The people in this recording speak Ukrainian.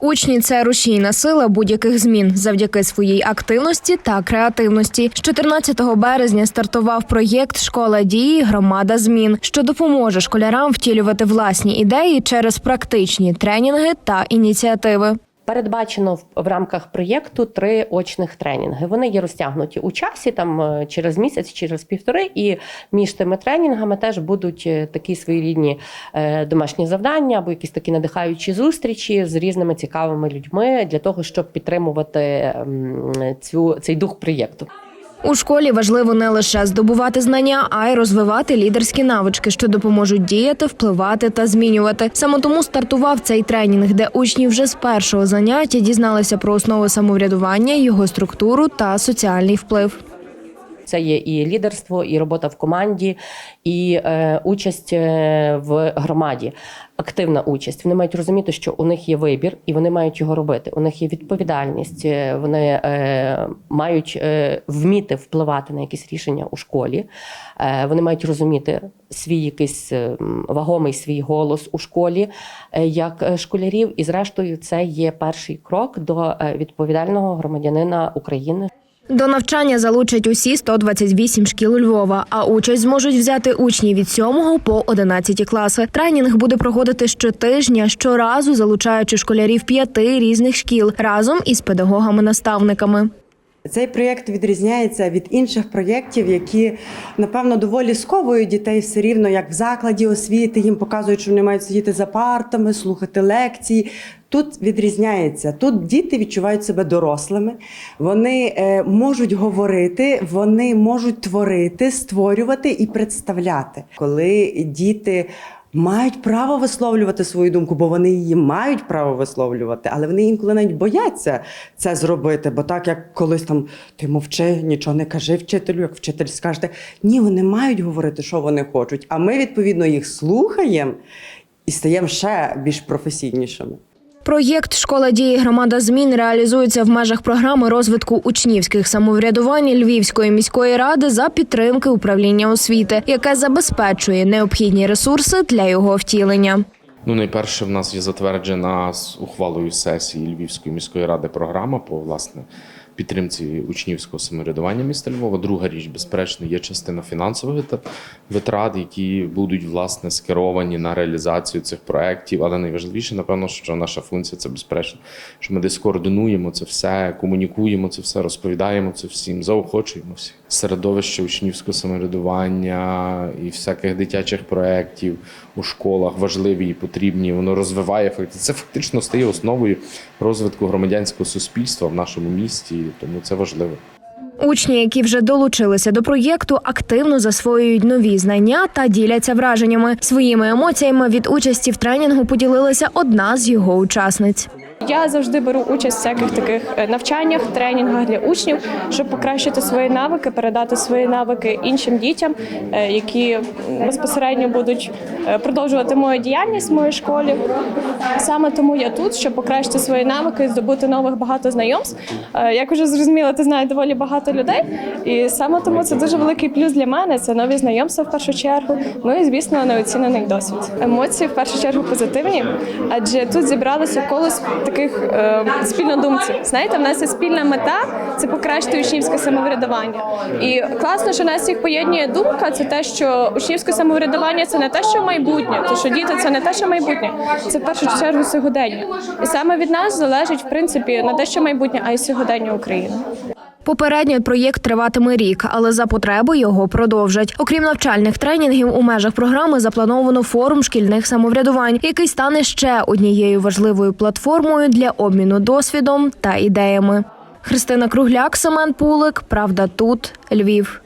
Учні це рушійна сила будь-яких змін завдяки своїй активності та креативності. З 14 березня стартував проєкт Школа дії Громада змін, що допоможе школярам втілювати власні ідеї через практичні тренінги та ініціативи. Передбачено в, рамках проєкту три очних тренінги. Вони є розтягнуті у часі, там е, через місяць, через півтори. І між тими тренінгами теж будуть е, такі своєрідні е, домашні завдання або якісь такі надихаючі зустрічі з різними цікавими людьми для того, щоб підтримувати ем, цю цей дух проєкту. У школі важливо не лише здобувати знання, а й розвивати лідерські навички, що допоможуть діяти, впливати та змінювати. Саме тому стартував цей тренінг, де учні вже з першого заняття дізналися про основи самоврядування, його структуру та соціальний вплив. Це є і лідерство, і робота в команді, і е, участь е, в громаді, активна участь. Вони мають розуміти, що у них є вибір, і вони мають його робити. У них є відповідальність. е, Вони е, мають е, вміти впливати на якісь рішення у школі. Е, вони мають розуміти свій якийсь е, вагомий свій голос у школі е, як школярів. І зрештою, це є перший крок до відповідального громадянина України. До навчання залучать усі 128 шкіл Львова, а участь зможуть взяти учні від 7 по 11 класи. Тренінг буде проходити щотижня, щоразу залучаючи школярів п'яти різних шкіл разом із педагогами-наставниками. Цей проєкт відрізняється від інших проєктів, які напевно доволі сковують дітей все рівно, як в закладі освіти. Їм показують, що вони мають сидіти за партами, слухати лекції. Тут відрізняється. Тут діти відчувають себе дорослими, вони е, можуть говорити, вони можуть творити, створювати і представляти. Коли діти мають право висловлювати свою думку, бо вони її мають право висловлювати, але вони інколи навіть бояться це зробити. Бо так як колись там ти мовчи, нічого не кажи вчителю, як вчитель скаже, ні, вони мають говорити, що вони хочуть. А ми відповідно їх слухаємо і стаємо ще більш професійнішими. Проєкт Школа дії громада змін реалізується в межах програми розвитку учнівських самоврядувань Львівської міської ради за підтримки управління освіти, яке забезпечує необхідні ресурси для його втілення. Ну, найперше, в нас є затверджена з ухвалою сесії Львівської міської ради програма по власне підтримці учнівського самоврядування міста Львова. Друга річ, безперечно, є частина фінансових вит- витрат, які будуть власне скеровані на реалізацію цих проєктів. Але найважливіше, напевно, що наша функція це безперечно, що ми десь координуємо це все, комунікуємо це все, розповідаємо це всім, заохочуємо всіх. Середовище учнівського самоврядування і всяких дитячих проєктів у школах важливі і потрібні. Воно розвиває факти. Це фактично стає основою розвитку громадянського суспільства в нашому місті, тому це важливо. Учні, які вже долучилися до проєкту, активно засвоюють нові знання та діляться враженнями. Своїми емоціями від участі в тренінгу поділилася одна з його учасниць. Я завжди беру участь в всяких таких е, навчаннях, тренінгах для учнів, щоб покращити свої навики, передати свої навики іншим дітям, е, які безпосередньо будуть е, продовжувати мою діяльність в моїй школі. Саме тому я тут, щоб покращити свої навики, здобути нових багато знайомств. Як вже зрозуміло, ти знаєш доволі багато людей, і саме тому це дуже великий плюс для мене. Це нові знайомства в першу чергу. Ну і звісно, неоцінений досвід. Емоції в першу чергу позитивні, адже тут зібралися колись таких е, спільнодумців. Знаєте, в нас є спільна мета це покращити учнівське самоврядування. І класно, що нас їх поєднує думка. Це те, що учнівське самоврядування це не те, що майбутнє, то що діти це не те, що майбутнє, це в першу чергу сьогодення. І саме від нас залежить в принципі не те, що майбутнє, а й сьогодення України. Попередньо проєкт триватиме рік, але за потреби його продовжать. Окрім навчальних тренінгів, у межах програми заплановано форум шкільних самоврядувань, який стане ще однією важливою платформою для обміну досвідом та ідеями. Христина Кругляк, Семен Пулик. Правда, тут Львів.